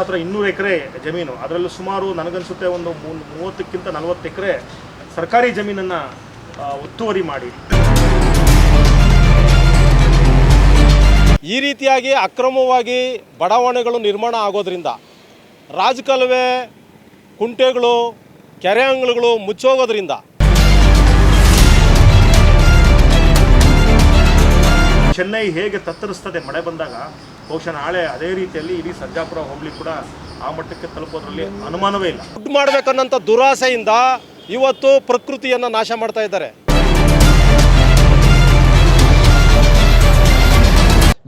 ಹತ್ರ ಹತ್ರ ಇನ್ನೂರು ಎಕರೆ ಜಮೀನು. ಅದರಲ್ಲೂ ಸುಮಾರು ನನಗನ್ಸುತ್ತೆ ಒಂದು ಮೂವತ್ತಕ್ಕಿಂತ ನಲವತ್ತು ಎಕರೆ ಸರ್ಕಾರಿ ಜಮೀನನ್ನು ಒತ್ತುವರಿ ಮಾಡಿ. ಈ ರೀತಿಯಾಗಿ ಅಕ್ರಮವಾಗಿ ಬಡಾವಣೆಗಳು ನಿರ್ಮಾಣ ಆಗೋದ್ರಿಂದ ರಾಜಕಾಲುವೆ ಕುಂಟೆಗಳು ಕೆರೆ ಅಂಗಳಗಳು ಮುಚ್ಚೋಗೋದ್ರಿಂದ ಚೆನ್ನೈ ಹೇಗೆ ತತ್ತರಿಸ್ತದೆ ಮಳೆ ಬಂದಾಗ ಬಹುಶಃ ನಾಳೆ ಅದೇ ರೀತಿಯಲ್ಲಿ ಇಡೀ ಸರ್ಜಾಪುರ ಹೋಗ್ಲಿ ಕೂಡ ಆ ಮಟ್ಟಕ್ಕೆ ತಲುಪೋದ್ರಲ್ಲಿ ಅನುಮಾನವೇ ಇಲ್ಲ. ದುಡ್ಡು ದುರಾಸೆಯಿಂದ ಇವತ್ತು ಪ್ರಕೃತಿಯನ್ನು ನಾಶ ಮಾಡ್ತಾ ಇದ್ದಾರೆ.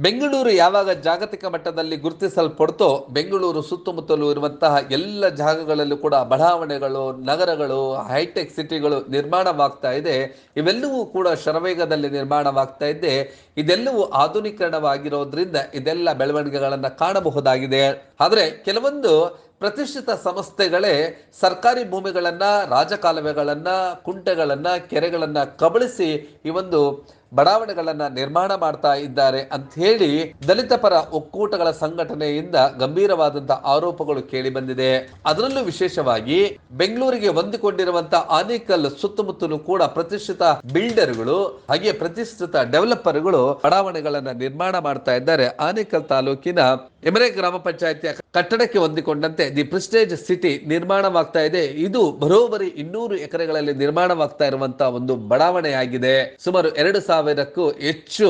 ಬೆಂಗಳೂರು ಯಾವಾಗ ಜಾಗತಿಕ ಮಟ್ಟದಲ್ಲಿ ಗುರುತಿಸಲ್ಪಡ್ತೋ, ಬೆಂಗಳೂರು ಸುತ್ತಮುತ್ತಲು ಇರುವಂತಹ ಎಲ್ಲ ಜಾಗಗಳಲ್ಲೂ ಕೂಡ ಬಡಾವಣೆಗಳು, ನಗರಗಳು, ಹೈಟೆಕ್ ಸಿಟಿಗಳು ನಿರ್ಮಾಣವಾಗ್ತಾ ಇದೆ. ಇವೆಲ್ಲವೂ ಕೂಡ ಶರವೇಗದಲ್ಲಿ ನಿರ್ಮಾಣವಾಗ್ತಾ ಇದೆ. ಇದೆಲ್ಲವೂ ಆಧುನೀಕರಣವಾಗಿರೋದ್ರಿಂದ ಇದೆಲ್ಲ ಬೆಳವಣಿಗೆಗಳನ್ನು ಕಾಣಬಹುದಾಗಿದೆ. ಆದರೆ ಕೆಲವೊಂದು ಪ್ರತಿಷ್ಠಿತ ಸಂಸ್ಥೆಗಳೇ ಸರ್ಕಾರಿ ಭೂಮಿಗಳನ್ನ, ರಾಜಕಾಲುವೆಗಳನ್ನು, ಕುಂಟೆಗಳನ್ನ, ಕೆರೆಗಳನ್ನ ಕಬಳಿಸಿ ಈ ಒಂದು ಬಡಾವಣೆಗಳನ್ನ ನಿರ್ಮಾಣ ಮಾಡ್ತಾ ಇದ್ದಾರೆ ಅಂತ ಹೇಳಿ ದಲಿತ ಪರ ಒಕ್ಕೂಟಗಳ ಸಂಘಟನೆಯಿಂದ ಗಂಭೀರವಾದಂತಹ ಆರೋಪಗಳು ಕೇಳಿ ಬಂದಿದೆ. ಅದರಲ್ಲೂ ವಿಶೇಷವಾಗಿ ಬೆಂಗಳೂರಿಗೆ ಹೊಂದಿಕೊಂಡಿರುವಂತಹ ಆನೇಕಲ್ ಸುತ್ತಮುತ್ತಲು ಕೂಡ ಪ್ರತಿಷ್ಠಿತ ಬಿಲ್ಡರ್ಗಳು ಹಾಗೆ ಪ್ರತಿಷ್ಠಿತ ಡೆವಲಪರ್ಗಳು ಬಡಾವಣೆಗಳನ್ನ ನಿರ್ಮಾಣ ಮಾಡ್ತಾ ಇದ್ದಾರೆ. ಆನೇಕಲ್ ತಾಲೂಕಿನ ಎಮರೆ ಗ್ರಾಮ ಪಂಚಾಯತಿಯ ಕಟ್ಟಡಕ್ಕೆ ಹೊಂದಿಕೊಂಡಂತೆ ದಿ ಪ್ರಿಸ್ಟೇಜ್ ಸಿಟಿ ನಿರ್ಮಾಣವಾಗ್ತಾ ಇದೆ. ಇದು ಬರೋಬರಿ ಇನ್ನೂರು ಎಕರೆಗಳಲ್ಲಿ ನಿರ್ಮಾಣವಾಗ್ತಾ ಇರುವಂತಹ ಒಂದು ಬಡಾವಣೆಯಾಗಿದೆ. ಸುಮಾರು ಎರಡು ಸಾವಿರಕ್ಕೂ ಹೆಚ್ಚು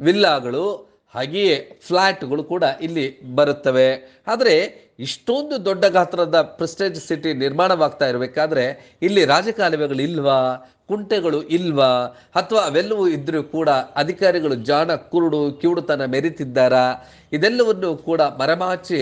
ವಿಲ್ಲಾಗಳು, ಹಾಗೆಯೇ ಫ್ಲಾಟ್ಗಳು ಕೂಡ ಇಲ್ಲಿ ಬರುತ್ತವೆ. ಆದರೆ ಇಷ್ಟೊಂದು ದೊಡ್ಡ ಗಾತ್ರದ ಪ್ರಿಸ್ಟೇಜ್ ಸಿಟಿ ನಿರ್ಮಾಣವಾಗ್ತಾ ಇರಬೇಕಾದ್ರೆ ಇಲ್ಲಿ ರಾಜಕಾಲುವೆಗಳು ಇಲ್ವಾ? ಕುಂಟೆಗಳು ಇಲ್ವಾ? ಅಥವಾ ಅವೆಲ್ಲವೂ ಇದ್ರೂ ಕೂಡ ಅಧಿಕಾರಿಗಳು ಜಾಣ ಕುರುಡು, ಕಿವುಡುತನ ಮೆರಿತಿದ್ದಾರಾ? ಇದೆಲ್ಲವನ್ನು ಕೂಡ ಮರೆಮಾಚಿ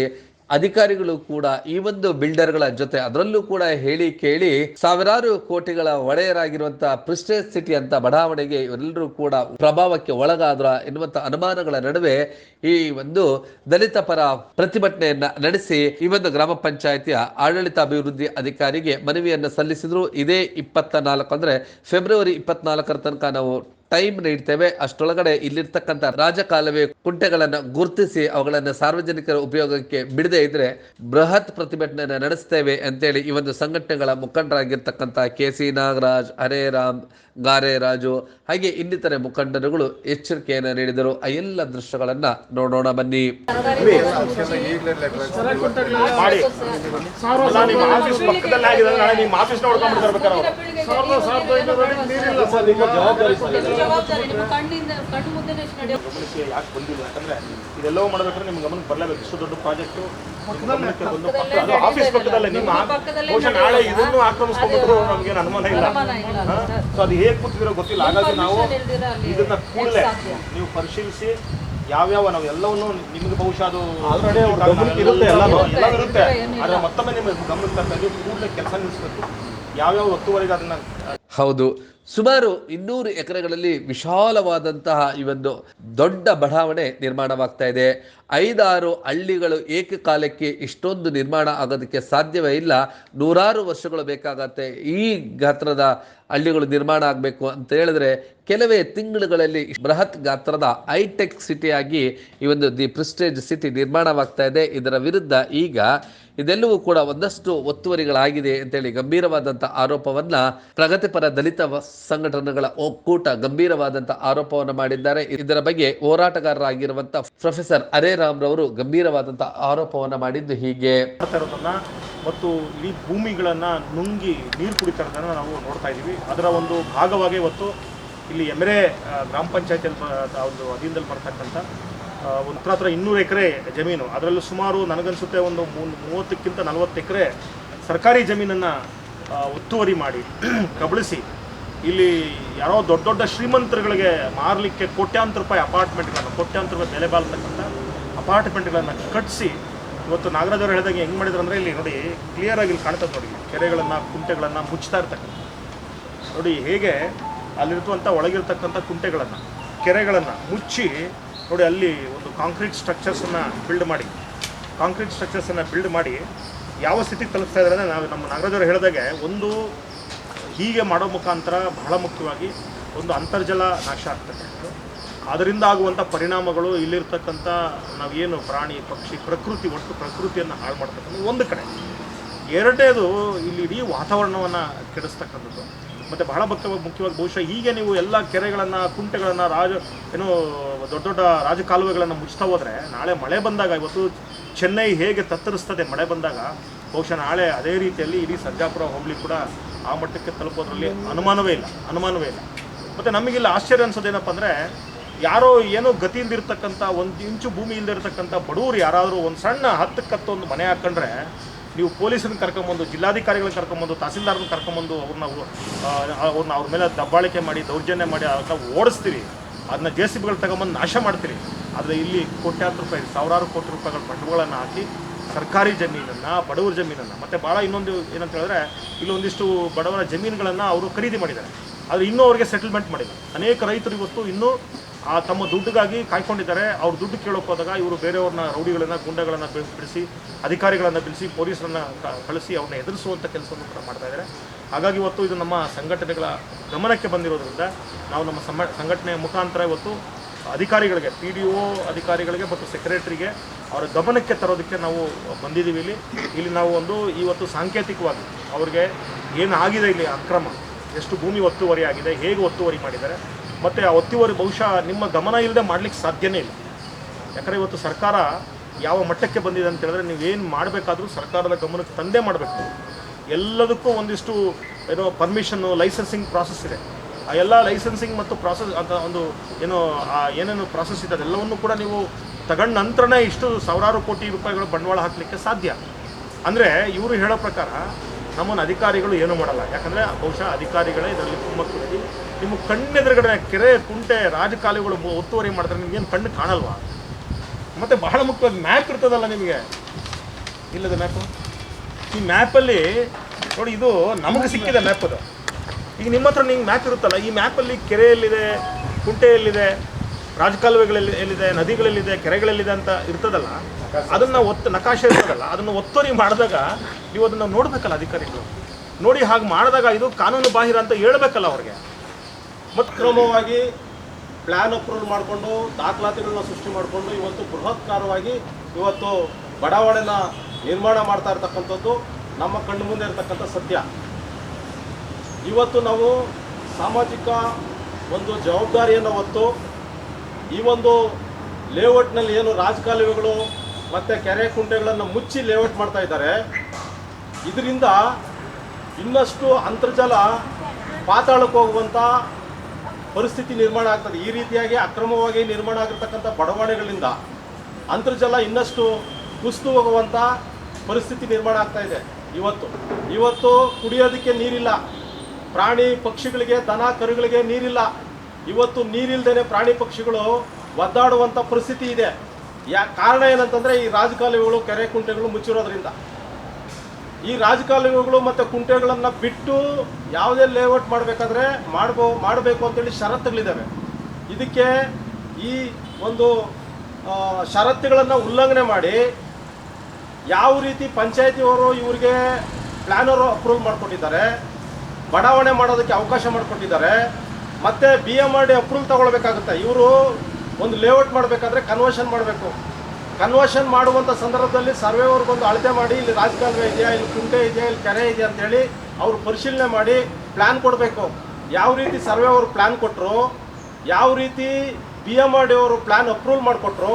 ಅಧಿಕಾರಿಗಳು ಕೂಡ ಈ ಒಂದು ಬಿಲ್ಡರ್ಗಳ ಜೊತೆ ಅದರಲ್ಲೂ ಕೂಡ ಹೇಳಿ ಕೇಳಿ ಸಾವಿರಾರು ಕೋಟಿಗಳ ಒಡೆಯರಾಗಿರುವಂತಹ ಪ್ರಿಸ್ಟೇಜ್ ಸಿಟಿ ಅಂತ ಬಡಾವಣೆಗೆ ಇವರೆಲ್ಲರೂ ಕೂಡ ಪ್ರಭಾವಕ್ಕೆ ಒಳಗಾದ್ರ ಎನ್ನುವಂತಹ ಅನುಮಾನಗಳ ನಡುವೆ ಈ ಒಂದು ದಲಿತ ಪರ ಪ್ರತಿಭಟನೆಯನ್ನ ನಡೆಸಿ ಈ ಒಂದು ಗ್ರಾಮ ಪಂಚಾಯಿತಿಯ ಆಡಳಿತಾಭಿವೃದ್ಧಿ ಅಧಿಕಾರಿಗೆ ಮನವಿಯನ್ನು ಸಲ್ಲಿಸಿದ್ರು. ಇದೇ ಇಪ್ಪತ್ತ ನಾಲ್ಕು ಅಂದ್ರೆ ಫೆಬ್ರವರಿ ಇಪ್ಪತ್ನಾಲ್ಕರ ತನಕ ನಾವು ಟೈಮ್ ನೀಡ್ತೇವೆ. ಅಷ್ಟೊಳಗಡೆ ಇಲ್ಲಿರ್ತಕ್ಕಂಥ ರಾಜಕಾಲವೇ ಕುಂಟೆಗಳನ್ನ ಗುರುತಿಸಿ ಅವುಗಳನ್ನ ಸಾರ್ವಜನಿಕರ ಉಪಯೋಗಕ್ಕೆ ಬಿಡದೇ ಇದ್ರೆ ಬೃಹತ್ ಪ್ರತಿಭಟನೆ ನಡೆಸ್ತೇವೆ ಅಂತೇಳಿ ಈ ಒಂದು ಸಂಘಟನೆಗಳ ಮುಖಂಡರಾಗಿರ್ತಕ್ಕಂಥ ಕೆ ಸಿ ನಾಗರಾಜ್ ಹರೇ ರಾಮ್ ಗಾರೆ, ರಾಜು ಹಾಗೆ ಇನ್ನಿತರೆ ಮುಖಂಡರುಗಳು ಎಚ್ಚರಿಕೆಯನ್ನು ನೀಡಿದರು ಆ ಎಲ್ಲ ದೃಶ್ಯಗಳನ್ನ ನೋಡೋಣ ಬನ್ನಿ ಯಾಕೆ ಬಂದಿಲ್ಲ ಇದೆಲ್ಲವೂ ಮಾಡಬೇಕಂದ್ರೆ ನಿಮ್ಗೆ ಗಮನಕ್ಕೆ ಬರಲೇಬೇಕು ಇಷ್ಟು ದೊಡ್ಡ ಪ್ರಾಜೆಕ್ಟ್ ಆಫೀಸ್ ಪಕ್ಕದಲ್ಲೇ ನಿಮ್ಮ ನಾಳೆ ಇದನ್ನು ಆಕ್ರಮಿಸ್ಕೊಂಡ್ಬಿಟ್ರು ಅನುಮಾನ ಇಲ್ಲ. ಸೊ ಅದು ಹೇಗೆ ಕೂತಿದಿರೋ ಗೊತ್ತಿಲ್ಲ ಹಾಗಾಗಿ ನಾವು ಇದನ್ನ ಕೂಡಲೇ ನೀವು ಪರಿಶೀಲಿಸಿ ಯಾವ್ಯಾವ ನಾವು ಎಲ್ಲವನ್ನು ನಿಮ್ಗೆ ಬಹುಶಃ ಅದು ಇರುತ್ತೆ ಎಲ್ಲಾನು. ಎಲ್ಲ ಇರುತ್ತೆ ಏನಿಲ್ಲ. ಆದ್ರೆ ಮತ್ತೊಮ್ಮೆ ನಿಮ್ಮ ಗಮನಕ್ಕೆ ಕೂಡಲೇ ಕೆಲಸ ನಿಲ್ಲಿಸ್ಬೇಕು ಯಾವ್ಯಾವ ಒತ್ತುವರೆಗೆ ಅದನ್ನ ಹೌದು. ಸುಮಾರು ಇನ್ನೂರು ಎಕರೆಗಳಲ್ಲಿ ವಿಶಾಲವಾದಂತಹ ಈ ಒಂದು ದೊಡ್ಡ ಬಡಾವಣೆ ನಿರ್ಮಾಣವಾಗ್ತಾ ಇದೆ. ಐದಾರು ಹಳ್ಳಿಗಳು ಏಕಕಾಲಕ್ಕೆ ಇಷ್ಟೊಂದು ನಿರ್ಮಾಣ ಆಗೋದಕ್ಕೆ ಸಾಧ್ಯವೇ ಇಲ್ಲ. ನೂರಾರು ವರ್ಷಗಳು ಬೇಕಾಗತ್ತೆ ಈ ಗಾತ್ರದ ಹಳ್ಳಿಗಳು ನಿರ್ಮಾಣ ಆಗಬೇಕು ಅಂತ ಹೇಳಿದ್ರೆ ಕೆಲವೇ ತಿಂಗಳುಗಳಲ್ಲಿ ಬೃಹತ್ ಗಾತ್ರದ ಹೈಟೆಕ್ ಸಿಟಿಯಾಗಿ ಈ ಒಂದು ದಿ ಪ್ರಿಸ್ಟೇಜ್ ಸಿಟಿ ನಿರ್ಮಾಣವಾಗ್ತಾ ಇದೆ. ಇದರ ವಿರುದ್ಧ ಈಗ ಇದೆಲ್ಲವೂ ಕೂಡ ಒಂದಷ್ಟು ಒತ್ತುವರಿಗಳಾಗಿದೆ ಅಂತೇಳಿ ಗಂಭೀರವಾದಂಥ ಆರೋಪವನ್ನ ಪ್ರಗತಿಪರ ದಲಿತ ಸಂಘಟನೆಗಳ ಒಕ್ಕೂಟ ಗಂಭೀರವಾದಂಥ ಆರೋಪವನ್ನು ಮಾಡಿದ್ದಾರೆ. ಇದರ ಬಗ್ಗೆ ಹೋರಾಟಗಾರರಾಗಿರುವಂಥ ಪ್ರೊಫೆಸರ್ ಅರೆ ರಾಮ್ ರವರು ಗಂಭೀರವಾದಂಥ ಆರೋಪವನ್ನ ಮಾಡಿದ್ದು ಹೀಗೆ. ಮತ್ತು ಇಡೀ ಭೂಮಿಗಳನ್ನ ನುಂಗಿ ನೀರು ಕುಡಿತಾ ನಾವು ನೋಡ್ತಾ ಇದ್ದೀವಿ ಅದರ ಒಂದು ಭಾಗವಾಗಿ ಇವತ್ತು ಇಲ್ಲಿ ಎಮರೆ ಗ್ರಾಮ ಪಂಚಾಯತಿಯಲ್ಲಿ ಒಂದು ಅಧೀನದಲ್ಲಿ ಬರ್ತಕ್ಕಂಥ ಒಂದು ಹತ್ರ ಹತ್ರ ಇನ್ನೂರು ಎಕರೆ ಜಮೀನು. ಅದರಲ್ಲೂ ಸುಮಾರು ನನಗನ್ಸುತ್ತೆ ಒಂದು ಮೂವತ್ತಕ್ಕಿಂತ ನಲವತ್ತು ಎಕರೆ ಸರ್ಕಾರಿ ಜಮೀನನ್ನು ಒತ್ತುವರಿ ಮಾಡಿ, ಕಬಳಿಸಿ. ಇಲ್ಲಿ ಯಾರೋ ದೊಡ್ಡ ದೊಡ್ಡ ಶ್ರೀಮಂತರುಗಳಿಗೆ ಮಾರಲಿಕ್ಕೆ ಕೋಟ್ಯಾಂತರ ರೂಪಾಯಿ ಅಪಾರ್ಟ್ಮೆಂಟ್ಗಳನ್ನು, ಕೋಟ್ಯಾಂತರ ರೂಪಾಯಿ ಬೆಲೆ ಬಾಳ್ತಕ್ಕಂಥ ಅಪಾರ್ಟ್ಮೆಂಟ್ಗಳನ್ನು ಕಟ್ಟಿಸಿ ಇವತ್ತು ನಾಗರಾಜ್ ಅವರು ಹೇಳಿದಾಗ ಹೆಂಗೆ ಮಾಡಿದ್ರು ಅಂದರೆ ಇಲ್ಲಿ ನೋಡಿ ಕ್ಲಿಯರ್ ಆಗಿ ಇಲ್ಲಿ ಕಾಣ್ತದೆ ನೋಡಿ, ಕೆರೆಗಳನ್ನು, ಕುಂಟೆಗಳನ್ನು ಮುಚ್ತಾ ಇರ್ತಕ್ಕಂಥ. ನೋಡಿ, ಹೇಗೆ ಅಲ್ಲಿರ್ತಕ್ಕಂಥ, ಒಳಗಿರ್ತಕ್ಕಂಥ ಕುಂಟೆಗಳನ್ನು, ಕೆರೆಗಳನ್ನು ಮುಚ್ಚಿ ನೋಡಿ, ಅಲ್ಲಿ ಒಂದು ಕಾಂಕ್ರೀಟ್ ಸ್ಟ್ರಕ್ಚರ್ಸನ್ನು ಬಿಲ್ಡ್ ಮಾಡಿ. ಕಾಂಕ್ರೀಟ್ ಸ್ಟ್ರಕ್ಚರ್ಸನ್ನು ಬಿಲ್ಡ್ ಮಾಡಿ ಯಾವ ಸ್ಥಿತಿಗೆ ತಲುಪಿಸ್ತಾ ಇದ್ದಾರೆ ಅಂದರೆ ನಾವು ನಮ್ಮ ನಾಗರಾಜವರು ಹೇಳಿದಾಗೆ ಒಂದು ಹೀಗೆ ಮಾಡೋ ಮುಖಾಂತರ ಬಹಳ ಮುಖ್ಯವಾಗಿ ಒಂದು ಅಂತರ್ಜಲ ನಾಶ ಆಗ್ತದೆ. ಅದರಿಂದ ಆಗುವಂಥ ಪರಿಣಾಮಗಳು ಇಲ್ಲಿರ್ತಕ್ಕಂಥ ನಾವೇನು ಪ್ರಾಣಿ, ಪಕ್ಷಿ, ಪ್ರಕೃತಿ, ಒಟ್ಟು ಪ್ರಕೃತಿಯನ್ನು ಹಾಳು ಮಾಡ್ತಕ್ಕಂಥದ್ದು ಒಂದು ಕಡೆ. ಎರಡನೇದು ಇಲ್ಲಿ ಇಡೀ ವಾತಾವರಣವನ್ನು ಕೆಡಿಸ್ತಕ್ಕಂಥದ್ದು. ಮತ್ತು ಬಹಳ ಮುಖ್ಯ ಮುಖ್ಯವಾಗಿ ಬಹುಶಃ ಹೀಗೆ ನೀವು ಎಲ್ಲ ಕೆರೆಗಳನ್ನು, ಕುಂಟೆಗಳನ್ನು, ರಾಜ, ಏನು ದೊಡ್ಡ ದೊಡ್ಡ ರಾಜಕಾಲುವೆಗಳನ್ನು ಮುಚ್ತಾ ಹೋದರೆ, ನಾಳೆ ಮಳೆ ಬಂದಾಗ ಇವತ್ತು ಚೆನ್ನೈ ಹೇಗೆ ತತ್ತರಿಸ್ತದೆ ಮಳೆ ಬಂದಾಗ, ಬಹುಶಃ ನಾಳೆ ಅದೇ ರೀತಿಯಲ್ಲಿ ಇಡೀ ಸರ್ಜಾಪುರ ಹೋಗ್ಲಿ ಕೂಡ ಆ ಮಟ್ಟಕ್ಕೆ ತಲುಪೋದ್ರಲ್ಲಿ ಅನುಮಾನವೇ ಇಲ್ಲ ಅನುಮಾನವೇ ಇಲ್ಲ. ಮತ್ತು ನಮಗಿಲ್ಲ ಆಶ್ಚರ್ಯ ಅನ್ಸೋದೇನಪ್ಪ ಅಂದರೆ, ಯಾರೋ ಏನೋ ಗತಿಯಿಂದ ಇಲ್ದಿರ್ತಕ್ಕಂಥ ಒಂದು ಇಂಚು ಭೂಮಿ ಇಲ್ದಿರ್ತಕ್ಕಂಥ ಬಡವರು ಯಾರಾದರೂ ಒಂದು ಸಣ್ಣ ಹತ್ತಕ್ಕತ್ತೊಂದು ಮನೆ ಹಾಕೊಂಡ್ರೆ ನೀವು ಪೊಲೀಸರನ್ನ ಕರ್ಕೊಂಬಂದು ಜಿಲ್ಲಾಧಿಕಾರಿಗಳನ್ನ ಕರ್ಕೊಂಬಂದು ತಹಸೀಲ್ದಾರ್ನ ಕರ್ಕೊಂಬಂದು ಅವ್ರನ್ನ ಅವ್ರನ್ನ ಅವ್ರ ಮೇಲೆ ದಬ್ಬಾಳಿಕೆ ಮಾಡಿ, ದೌರ್ಜನ್ಯ ಮಾಡಿ, ಅದನ್ನ ಓಡಿಸ್ತೀವಿ ಅದನ್ನ ಜೆ ಸಿ ಬಿಗಳು ತಗೊಂಬಂದು ನಾಶ ಮಾಡ್ತೀರಿ. ಆದರೆ ಇಲ್ಲಿ ಕೋಟ್ಯಾಂತರ ರೂಪಾಯಿ, ಸಾವಿರಾರು ಕೋಟಿ ರೂಪಾಯಿಗಳ ಬಂಡವಾಳನ್ನು ಹಾಕಿ ಸರ್ಕಾರಿ ಜಮೀನನ್ನು, ಬಡವರ ಜಮೀನನ್ನು, ಮತ್ತು ಭಾಳ ಇನ್ನೊಂದು ಏನಂತ ಹೇಳಿದ್ರೆ ಇಲ್ಲೊಂದಿಷ್ಟು ಬಡವರ ಜಮೀನುಗಳನ್ನು ಅವರು ಖರೀದಿ ಮಾಡಿದ್ದಾರೆ. ಆದರೆ ಇನ್ನೂ ಅವರಿಗೆ ಸೆಟಲ್ಮೆಂಟ್ ಮಾಡಿಲ್ಲ. ಅನೇಕ ರೈತರು ಇವತ್ತು ಇನ್ನೂ ಆ ತಮ್ಮ ದುಡ್ಡಿಗಾಗಿ ಕಾಯ್ಕೊಂಡಿದ್ದಾರೆ. ಅವ್ರ ದುಡ್ಡು ಕೇಳೋಕೆ ಹೋದಾಗ ಇವರು ಬೇರೆಯವ್ರನ್ನ, ರೌಡಿಗಳನ್ನ, ಗುಂಡಗಳನ್ನು ಬಿಡಿಸಿ ಅಧಿಕಾರಿಗಳನ್ನು ಬಿಡಿಸಿ ಪೊಲೀಸರನ್ನ ಕಳಿಸಿ ಅವ್ರನ್ನ ಎದುರಿಸುವಂಥ ಕೆಲಸವನ್ನು ಕೂಡ ಮಾಡ್ತಾ ಇದ್ದಾರೆ. ಹಾಗಾಗಿ ಇವತ್ತು ಇದು ನಮ್ಮ ಸಂಘಟನೆಗಳ ಗಮನಕ್ಕೆ ಬಂದಿರೋದ್ರಿಂದ ನಾವು ನಮ್ಮ ಸಂಘಟನೆಯ ಮುಖಾಂತರ ಇವತ್ತು ಅಧಿಕಾರಿಗಳಿಗೆ ಪಿ ಡಿ ಒ ಅಧಿಕಾರಿಗಳಿಗೆ ಮತ್ತು ಸೆಕ್ರೆಟರಿಗೆ ಅವರ ಗಮನಕ್ಕೆ ತರೋದಕ್ಕೆ ನಾವು ಬಂದಿದ್ದೀವಿ ಇಲ್ಲಿ. ಇಲ್ಲಿ ನಾವು ಒಂದು ಇವತ್ತು ಸಾಂಕೇತಿಕವಾಗಿ ಅವ್ರಿಗೆ ಏನು ಆಗಿದೆ ಇಲ್ಲಿ ಅಕ್ರಮ? ಎಷ್ಟು ಭೂಮಿ ಒತ್ತುವರಿ ಆಗಿದೆ? ಹೇಗೆ ಒತ್ತುವರಿ ಮಾಡಿದ್ದಾರೆ? ಮತ್ತು ಆ ಒತ್ತುವರಿ ಬಹುಶಃ ನಿಮ್ಮ ಗಮನ ಇಲ್ಲದೆ ಮಾಡಲಿಕ್ಕೆ ಸಾಧ್ಯನೇ ಇಲ್ಲ. ಯಾಕಂದರೆ ಇವತ್ತು ಸರ್ಕಾರ ಯಾವ ಮಟ್ಟಕ್ಕೆ ಬಂದಿದೆ ಅಂತ ಹೇಳಿದ್ರೆ ನೀವೇನು ಮಾಡಬೇಕಾದ್ರೂ ಸರ್ಕಾರದ ಗಮನಕ್ಕೆ ತಂದೇ ಮಾಡಬೇಕು. ಎಲ್ಲದಕ್ಕೂ ಒಂದಿಷ್ಟು ಏನೋ ಪರ್ಮಿಷನ್ನು ಲೈಸೆನ್ಸಿಂಗ್ ಪ್ರಾಸೆಸ್ ಇದೆ. ಆ ಎಲ್ಲ ಲೈಸೆನ್ಸಿಂಗ್ ಮತ್ತು ಪ್ರಾಸೆಸ್ ಅಂತ ಒಂದು ಏನೋ, ಆ ಏನೇನು ಪ್ರಾಸೆಸ್ ಇದೆ, ಅದೆಲ್ಲವನ್ನು ಕೂಡ ನೀವು ತಗೊಂಡ ನಂತರನೇ ಇಷ್ಟು ಸಾವಿರಾರು ಕೋಟಿ ರೂಪಾಯಿಗಳು ಬಂಡವಾಳ ಹಾಕಲಿಕ್ಕೆ ಸಾಧ್ಯ. ಅಂದರೆ ಇವರು ಹೇಳೋ ಪ್ರಕಾರ ನಮ್ಮನ್ನು ಅಧಿಕಾರಿಗಳು ಏನು ಮಾಡಲ್ಲ. ಯಾಕಂದರೆ ಬಹುಶಃ ಅಧಿಕಾರಿಗಳೇ ಇದರಲ್ಲಿ ಕುಮ್ಮಕ್ಕಿ ನಿಮ್ಮ ಕಣ್ಣೆದುರುಗಡೆ ಕೆರೆ, ಕುಂಟೆ ರಾಜಕಾಲಿಗಳು ಒತ್ತುವರಿ ಮಾಡಿದ್ರೆ ನಿಮ್ಗೇನು ಕಣ್ಣು ಕಾಣಲ್ವಾ? ಮತ್ತು ಬಹಳ ಮುಖ್ಯವಾದ ಮ್ಯಾಪ್ ಇರ್ತದಲ್ಲ ನಿಮಗೆ? ಇಲ್ಲದ ಮ್ಯಾಪು? ಈ ಮ್ಯಾಪಲ್ಲಿ ನೋಡಿ, ಇದು ನಮಗೆ ಸಿಕ್ಕಿದೆ ಮ್ಯಾಪ್ ಅದು. ಈಗ ನಿಮ್ಮ ಹತ್ರ ನಿಮ್ಗೆ ಮ್ಯಾಪ್ ಇರುತ್ತಲ್ಲ, ಈ ಮ್ಯಾಪಲ್ಲಿ ಕೆರೆ ಎಲ್ಲಿದೆ ಕುಂಟೆ ಎಲ್ಲಿದೆ ರಾಜಕಾಲುವೆಗಳಲ್ಲಿ ಎಲ್ಲಿದೆ, ನದಿಗಳಲ್ಲಿದೆ, ಕೆರೆಗಳಲ್ಲಿದೆ ಅಂತ ಇರ್ತದಲ್ಲ, ಅದನ್ನು ಒತ್ತು ನಕಾಶೆ ಇರ್ತದಲ್ಲ, ಅದನ್ನು ಒತ್ತುವರಿ ಮಾಡಿದಾಗ ನೀವು ಅದನ್ನು ನೋಡಬೇಕಲ್ಲ ಅಧಿಕಾರಿಗಳು. ನೋಡಿ ಹಾಗೆ ಮಾಡಿದಾಗ ಇದು ಕಾನೂನು ಬಾಹಿರ ಅಂತ ಹೇಳ್ಬೇಕಲ್ಲ ಅವ್ರಿಗೆ. ಮತ್ತು ಕ್ರಮವಾಗಿ ಪ್ಲಾನ್ ಅಪ್ರೂವಲ್ ಮಾಡಿಕೊಂಡು, ದಾಖಲಾತಿಗಳನ್ನ ಸೃಷ್ಟಿ ಮಾಡಿಕೊಂಡು, ಇವತ್ತು ಬೃಹತ್ಕಾರವಾಗಿ ಇವತ್ತು ಬಡಾವಣೆನ ನಿರ್ಮಾಣ ಮಾಡ್ತಾ ಇರ್ತಕ್ಕಂಥದ್ದು ನಮ್ಮ ಕಣ್ಣು ಮುಂದೆ ಇರತಕ್ಕಂಥ ಸತ್ಯ. ಇವತ್ತು ನಾವು ಸಾಮಾಜಿಕ ಒಂದು ಜವಾಬ್ದಾರಿಯನ್ನು ಹೊತ್ತು ಈ ಒಂದು ಲೇಔಟ್ನಲ್ಲಿ ಏನು ರಾಜಕಾಲುವೆಗಳು ಮತ್ತು ಕೆರೆ ಕುಂಟೆಗಳನ್ನು ಮುಚ್ಚಿ ಲೇಔಟ್ ಮಾಡ್ತಾ ಇದ್ದಾರೆ. ಇದರಿಂದ ಇನ್ನಷ್ಟು ಅಂತರ್ಜಲ ಪಾತಾಳಕ್ಕೆ ಹೋಗುವಂಥ ಪರಿಸ್ಥಿತಿ ನಿರ್ಮಾಣ ಆಗ್ತದೆ. ಈ ರೀತಿಯಾಗಿ ಅಕ್ರಮವಾಗಿ ನಿರ್ಮಾಣ ಆಗಿರ್ತಕ್ಕಂಥ ಬಡವಾಣೆಗಳಿಂದ ಅಂತರ್ಜಲ ಇನ್ನಷ್ಟು ಕುಸಿದು ಹೋಗುವಂಥ ಪರಿಸ್ಥಿತಿ ನಿರ್ಮಾಣ ಆಗ್ತಾ ಇದೆ. ಇವತ್ತು ಇವತ್ತು ಕುಡಿಯೋದಕ್ಕೆ ನೀರಿಲ್ಲ. ಪ್ರಾಣಿ ಪಕ್ಷಿಗಳಿಗೆ, ದನ ಕರುಗಳಿಗೆ ನೀರಿಲ್ಲ. ಇವತ್ತು ನೀರಿಲ್ದೇನೆ ಪ್ರಾಣಿ ಪಕ್ಷಿಗಳು ಒದ್ದಾಡುವಂಥ ಪರಿಸ್ಥಿತಿ ಇದೆ. ಯಾ ಕಾರಣ ಏನಂತಂದರೆ ಈ ರಾಜಕಾಲುವೆಗಳು, ಕೆರೆ ಕುಂಟೆಗಳು ಮುಚ್ಚಿರೋದ್ರಿಂದ. ಈ ರಾಜಕಾಲುವೆಗಳು ಮತ್ತು ಕುಂಟೆಗಳನ್ನು ಬಿಟ್ಟು ಯಾವುದೇ ಲೇಔಟ್ ಮಾಡಬೇಕಾದ್ರೆ ಮಾಡ್ಬೋ, ಮಾಡಬೇಕು ಅಂತೇಳಿ ಷರತ್ತುಗಳಿದ್ದಾವೆ. ಇದಕ್ಕೆ ಈ ಒಂದು ಷರತ್ತುಗಳನ್ನು ಉಲ್ಲಂಘನೆ ಮಾಡಿ ಯಾವ ರೀತಿ ಪಂಚಾಯತಿಯವರು ಇವರಿಗೆ ಪ್ಲ್ಯಾನರು ಅಪ್ರೂವ್ ಮಾಡಿಕೊಟ್ಟಿದ್ದಾರೆ, ಬಡಾವಣೆ ಮಾಡೋದಕ್ಕೆ ಅವಕಾಶ ಮಾಡಿಕೊಟ್ಟಿದ್ದಾರೆ ಮತ್ತು B M R D approval ತಗೊಳ್ಬೇಕಾಗುತ್ತೆ. ಇವರು ಒಂದು ಲೇಔಟ್ ಮಾಡಬೇಕಾದ್ರೆ ಕನ್ವರ್ಷನ್ ಮಾಡಬೇಕು. ಕನ್ವರ್ಷನ್ ಮಾಡುವಂಥ ಸಂದರ್ಭದಲ್ಲಿ ಸರ್ವೇವರ್ ಒಂದು ಅಳತೆ ಮಾಡಿ, ಇಲ್ಲಿ ರಾಜಕಾಲುವೆ ಇದೆಯಾ, ಇಲ್ಲಿ ಕುಂಟೆ ಇದೆಯಾ, ಇಲ್ಲಿ ಕೆರೆ ಇದೆಯಾ ಅಂತೇಳಿ ಅವರು ಪರಿಶೀಲನೆ ಮಾಡಿ ಪ್ಲ್ಯಾನ್ ಕೊಡಬೇಕು. ಯಾವ ರೀತಿ ಸರ್ವೆ ಅವರು ಪ್ಲ್ಯಾನ್ ಕೊಟ್ಟರು ಯಾವ ರೀತಿ ಬಿ ಎಂ ಆರ್ ಡಿ ಅವರು ಪ್ಲ್ಯಾನ್ ಅಪ್ರೂವಲ್ ಮಾಡಿಕೊಟ್ರು,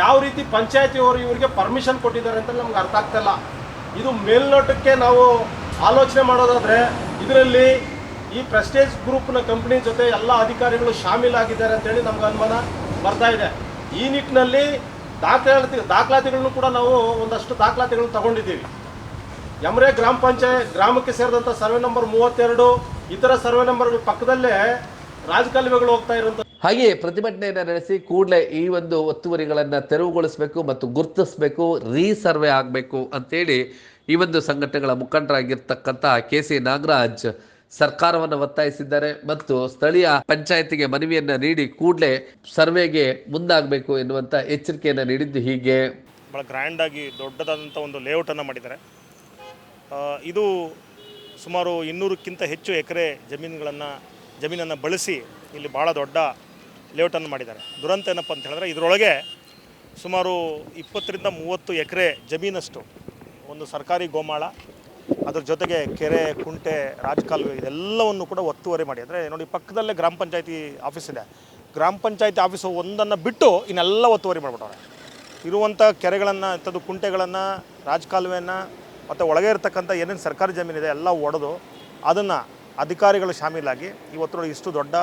ಯಾವ ರೀತಿ ಪಂಚಾಯತಿಯವರು ಇವರಿಗೆ ಪರ್ಮಿಷನ್ ಕೊಟ್ಟಿದ್ದಾರೆ ಅಂತ ನಮ್ಗೆ ಅರ್ಥ ಆಗ್ತಾಯಿಲ್ಲ ಇದು ಮೇಲ್ನೋಟಕ್ಕೆ ನಾವು ಆಲೋಚನೆ ಮಾಡೋದಾದರೆ, ಇದರಲ್ಲಿ ಈ ಪ್ರೆಸ್ಟೇಜ್ ಗ್ರೂಪ್ನ ಕಂಪ್ನಿ ಜೊತೆ ಎಲ್ಲ ಅಧಿಕಾರಿಗಳು ಶಾಮೀಲಾಗಿದ್ದಾರೆ ಅಂತೇಳಿ ನಮ್ಗೆ ಅನುಮಾನ ಬರ್ತಾ ಇದೆ. ಈ ನಿಟ್ಟಿನಲ್ಲಿ ದಾಖಲಾತಿ ದಾಖಲಾತಿಗಳನ್ನು ಕೂಡ ನಾವು ಒಂದಷ್ಟು ದಾಖಲಾತಿಗಳನ್ನು ತಗೊಂಡಿದ್ದೀವಿ. ಯಮರೆ ಗ್ರಾಮ ಪಂಚಾಯತ್ ಗ್ರಾಮಕ್ಕೆ ಸೇರಿದಂಥ ಸರ್ವೆ ನಂಬರ್ ಮೂವತ್ತೆರಡು, ಇತರ ಸರ್ವೆ ನಂಬರ್ಗಳ ಪಕ್ಕದಲ್ಲೇ ರಾಜಕಾಲುವೆಗಳು ಹೋಗ್ತಾ ಇರುವಂಥ ಹಾಗೆಯೇ ಪ್ರತಿಭಟನೆಯನ್ನು ನಡೆಸಿ ಕೂಡಲೇ ಈ ಒಂದು ಒತ್ತುವರಿಗಳನ್ನು ತೆರವುಗೊಳಿಸಬೇಕು ಮತ್ತು ಗುರುತಿಸಬೇಕು, ರೀಸರ್ವೆ ಆಗಬೇಕು ಅಂತೇಳಿ ಈ ಒಂದು ಸಂಘಟನೆಗಳ ಮುಖಂಡರಾಗಿರ್ತಕ್ಕಂಥ ಕೆ ಸಿ ನಾಗರಾಜ್ ಸರ್ಕಾರವನ್ನು ಒತ್ತಾಯಿಸಿದ್ದಾರೆ ಮತ್ತು ಸ್ಥಳೀಯ ಪಂಚಾಯತಿಗೆ ಮನವಿಯನ್ನು ನೀಡಿ ಕೂಡಲೇ ಸರ್ವೆಗೆ ಮುಂದಾಗಬೇಕು ಎನ್ನುವಂತ ಎಚ್ಚರಿಕೆಯನ್ನು ನೀಡಿದ್ದು ಹೀಗೆ. ಬಹಳ ಗ್ರ್ಯಾಂಡ್ ಆಗಿ ದೊಡ್ಡದಾದಂಥ ಒಂದು ಲೇಔಟನ್ನು ಮಾಡಿದ್ದಾರೆ. ಇದು ಸುಮಾರು ಇನ್ನೂರಕ್ಕಿಂತ ಹೆಚ್ಚು ಎಕರೆ ಜಮೀನುಗಳನ್ನು, ಜಮೀನನ್ನು ಬಳಸಿ ಇಲ್ಲಿ ಭಾಳ ದೊಡ್ಡ ಲೇಔಟನ್ನು ಮಾಡಿದ್ದಾರೆ. ದುರಂತ ಏನಪ್ಪ ಅಂತ ಹೇಳಿದ್ರೆ ಇದರೊಳಗೆ ಸುಮಾರು ಇಪ್ಪತ್ತರಿಂದ ಮೂವತ್ತು ಎಕರೆ ಜಮೀನಷ್ಟು ಒಂದು ಸರ್ಕಾರಿ ಗೋಮಾಳ ಅದ್ರ ಜೊತೆಗೆ ಕೆರೆ, ಕುಂಟೆ, ರಾಜಕಾಲುವೆ ಇದೆಲ್ಲವನ್ನು ಕೂಡ ಒತ್ತುವರಿ ಮಾಡಿ. ಅಂದರೆ ನೋಡಿ, ಪಕ್ಕದಲ್ಲೇ ಗ್ರಾಮ ಪಂಚಾಯತಿ ಆಫೀಸ್ ಇದೆ. ಗ್ರಾಮ ಪಂಚಾಯತಿ ಆಫೀಸು ಒಂದನ್ನು ಬಿಟ್ಟು ಇನ್ನೆಲ್ಲ ಒತ್ತುವರಿ ಮಾಡಿಬಿಟ್ಟವ್ರೆ. ಇರುವಂಥ ಕೆರೆಗಳನ್ನು, ಇಂಥದ್ದು ಕುಂಟೆಗಳನ್ನು, ರಾಜಕಾಲುವೆಯನ್ನು, ಮತ್ತು ಒಳಗೆ ಇರತಕ್ಕಂಥ ಏನೇನು ಸರ್ಕಾರಿ ಜಮೀನಿದೆ ಎಲ್ಲ ಒಡೆದು ಅದನ್ನು ಅಧಿಕಾರಿಗಳು ಶಾಮೀಲಾಗಿ ಇವತ್ತು ನೋಡಿ ಇಷ್ಟು ದೊಡ್ಡ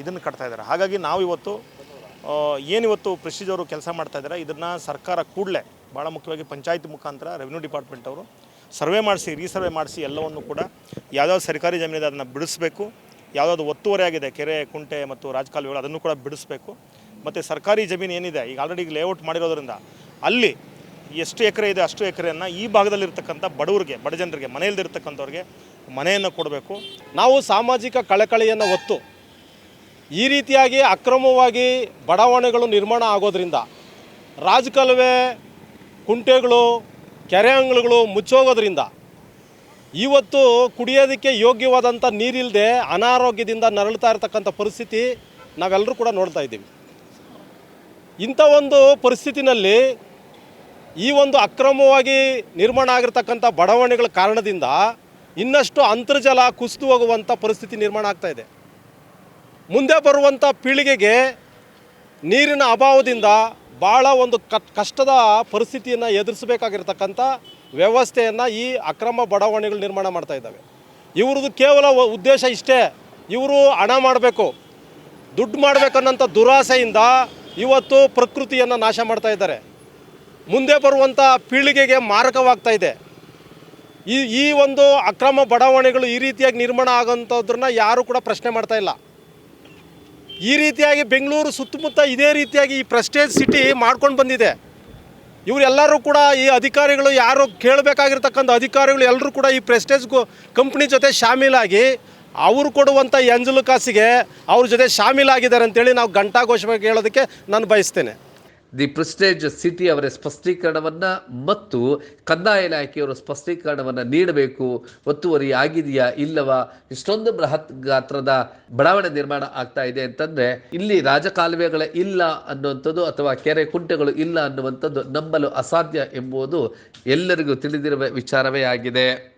ಇದನ್ನು ಕಟ್ತಾ ಇದ್ದಾರೆ. ಹಾಗಾಗಿ ನಾವು ಇವತ್ತು ಏನಿವತ್ತು ಪ್ರೆಸ್ಟೀಜ್ ಅವರು ಕೆಲಸ ಮಾಡ್ತಾ ಇದ್ದಾರೆ, ಇದನ್ನು ಸರ್ಕಾರ ಕೂಡಲೇ ಭಾಳ ಮುಖ್ಯವಾಗಿ ಪಂಚಾಯತ್ ಮುಖಾಂತರ ರೆವಿನ್ಯೂ ಡಿಪಾರ್ಟ್ಮೆಂಟ್ ಅವರು ಸರ್ವೆ ಮಾಡಿಸಿ, ರೀಸರ್ವೆ ಮಾಡಿಸಿ ಎಲ್ಲವನ್ನು ಕೂಡ ಯಾವ್ಯಾವ ಸರ್ಕಾರಿ ಜಮೀನಿದೆ ಅದನ್ನು ಬಿಡಿಸಬೇಕು. ಯಾವುದಾದ್ರು ಒತ್ತುವರಿ ಆಗಿದೆ, ಕೆರೆ, ಕುಂಟೆ ಮತ್ತು ರಾಜಕಾಲುವೆಗಳು ಅದನ್ನು ಕೂಡ ಬಿಡಿಸಬೇಕು. ಮತ್ತು ಸರ್ಕಾರಿ ಜಮೀನು ಏನಿದೆ, ಈಗ ಆಲ್ರೆಡಿ ಈಗ ಲೇಔಟ್ ಮಾಡಿರೋದ್ರಿಂದ ಅಲ್ಲಿ ಎಷ್ಟು ಎಕರೆ ಇದೆ ಅಷ್ಟು ಎಕರೆಯನ್ನು ಈ ಭಾಗದಲ್ಲಿರ್ತಕ್ಕಂಥ ಬಡವರಿಗೆ, ಬಡ ಜನರಿಗೆ ಮನೆಯಲ್ಲಿರ್ತಕ್ಕಂಥವ್ರಿಗೆ ಮನೆಯನ್ನು ಕೊಡಬೇಕು. ನಾವು ಸಾಮಾಜಿಕ ಕಳಕಳಿಯನ್ನು ಒತ್ತು ಈ ರೀತಿಯಾಗಿ ಅಕ್ರಮವಾಗಿ ಬಡಾವಣೆಗಳು ನಿರ್ಮಾಣ ಆಗೋದ್ರಿಂದ ರಾಜಕಾಲುವೆ, ಕುಂಟೆಗಳು ಕೆರೆ ಅಂಗಳಗಳು ಮುಚ್ಚೋಗೋದ್ರಿಂದ ಇವತ್ತು ಕುಡಿಯೋದಕ್ಕೆ ಯೋಗ್ಯವಾದಂಥ ನೀರಿಲ್ಲದೆ ಅನಾರೋಗ್ಯದಿಂದ ನರಳ್ತಾ ಇರತಕ್ಕಂಥ ಪರಿಸ್ಥಿತಿ ನಾವೆಲ್ಲರೂ ಕೂಡ ನೋಡ್ತಾ ಇದ್ದೀವಿ. ಇಂಥ ಒಂದು ಪರಿಸ್ಥಿತಿನಲ್ಲಿ ಈ ಒಂದು ಅಕ್ರಮವಾಗಿ ನಿರ್ಮಾಣ ಆಗಿರ್ತಕ್ಕಂಥ ಬಡಾವಣೆಗಳ ಕಾರಣದಿಂದ ಇನ್ನಷ್ಟು ಅಂತರ್ಜಲ ಕುಸಿದು ಹೋಗುವಂಥ ಪರಿಸ್ಥಿತಿ ನಿರ್ಮಾಣ ಆಗ್ತಾ ಇದೆ. ಮುಂದೆ ಬರುವಂಥ ಪೀಳಿಗೆಗೆ ನೀರಿನ ಅಭಾವದಿಂದ ಭಾಳ ಒಂದು ಕಷ್ಟದ ಪರಿಸ್ಥಿತಿಯನ್ನು ಎದುರಿಸಬೇಕಾಗಿರ್ತಕ್ಕಂಥ ವ್ಯವಸ್ಥೆಯನ್ನು ಈ ಅಕ್ರಮ ಬಡಾವಣೆಗಳು ನಿರ್ಮಾಣ ಮಾಡ್ತಾ ಇದ್ದಾವೆ. ಇವ್ರದ್ದು ಕೇವಲ ಉದ್ದೇಶ ಇಷ್ಟೇ. ಇವರು ಹಣ ಮಾಡಬೇಕು, ದುಡ್ಡು ಮಾಡಬೇಕನ್ನೋಂಥ ದುರಾಸೆಯಿಂದ ಇವತ್ತು ಪ್ರಕೃತಿಯನ್ನು ನಾಶ ಮಾಡ್ತಾ ಇದ್ದಾರೆ. ಮುಂದೆ ಬರುವಂಥ ಪೀಳಿಗೆಗೆ ಮಾರಕವಾಗ್ತಾ ಇದೆ. ಈ ಈ ಒಂದು ಅಕ್ರಮ ಬಡಾವಣೆಗಳು ಈ ರೀತಿಯಾಗಿ ನಿರ್ಮಾಣ ಆಗೋಂಥದ್ರನ್ನ ಯಾರೂ ಕೂಡ ಪ್ರಶ್ನೆ ಮಾಡ್ತಾ ಇಲ್ಲ. ಈ ರೀತಿಯಾಗಿ ಬೆಂಗಳೂರು ಸುತ್ತಮುತ್ತ ಇದೇ ರೀತಿಯಾಗಿ ಈ ಪ್ರೆಸ್ಟೇಜ್ ಸಿಟಿ ಮಾಡ್ಕೊಂಡು ಬಂದಿದೆ. ಇವರೆಲ್ಲರೂ ಕೂಡ ಈ ಅಧಿಕಾರಿಗಳು ಯಾರು ಕೇಳಬೇಕಾಗಿರ್ತಕ್ಕಂಥ ಅಧಿಕಾರಿಗಳು ಎಲ್ಲರೂ ಕೂಡ ಈ ಪ್ರೆಸ್ಟೇಜ್ ಕಂಪ್ನಿ ಜೊತೆ ಶಾಮೀಲಾಗಿ ಅವರು ಕೊಡುವಂಥ ಎಂಜಲು ಕಾಸಿಗೆ ಅವ್ರ ಜೊತೆ ಶಾಮೀಲಾಗಿದ್ದಾರೆ ಅಂತೇಳಿ ನಾವು ಘಂಟಾಘೋಷವಾಗಿ ಹೇಳೋದಕ್ಕೆ ನಾನು ಬಯಸ್ತೇನೆ. ದಿ ಪ್ರೆಸ್ಟೇಜ್ ಸಿಟಿ ಅವರ ಸ್ಪಷ್ಟೀಕರಣವನ್ನು ಮತ್ತು ಕಂದಾಯ ಇಲಾಖೆಯವರು ಸ್ಪಷ್ಟೀಕರಣವನ್ನು ನೀಡಬೇಕು, ಒತ್ತುವರಿ ಆಗಿದೆಯಾ ಇಲ್ಲವಾ, ಇಷ್ಟೊಂದು ಬೃಹತ್ ಗಾತ್ರದ ಬಡಾವಣೆ ನಿರ್ಮಾಣ ಆಗ್ತಾ ಇದೆ ಅಂತಂದರೆ, ಇಲ್ಲಿ ರಾಜಕಾಲುವೆಗಳ ಇಲ್ಲ ಅನ್ನುವಂಥದ್ದು ಅಥವಾ ಕೆರೆ ಕುಂಟೆಗಳು ಇಲ್ಲ ಅನ್ನುವಂಥದ್ದು ನಂಬಲು ಅಸಾಧ್ಯ ಎಂಬುದು ಎಲ್ಲರಿಗೂ ತಿಳಿದಿರುವ ವಿಚಾರವೇ ಆಗಿದೆ.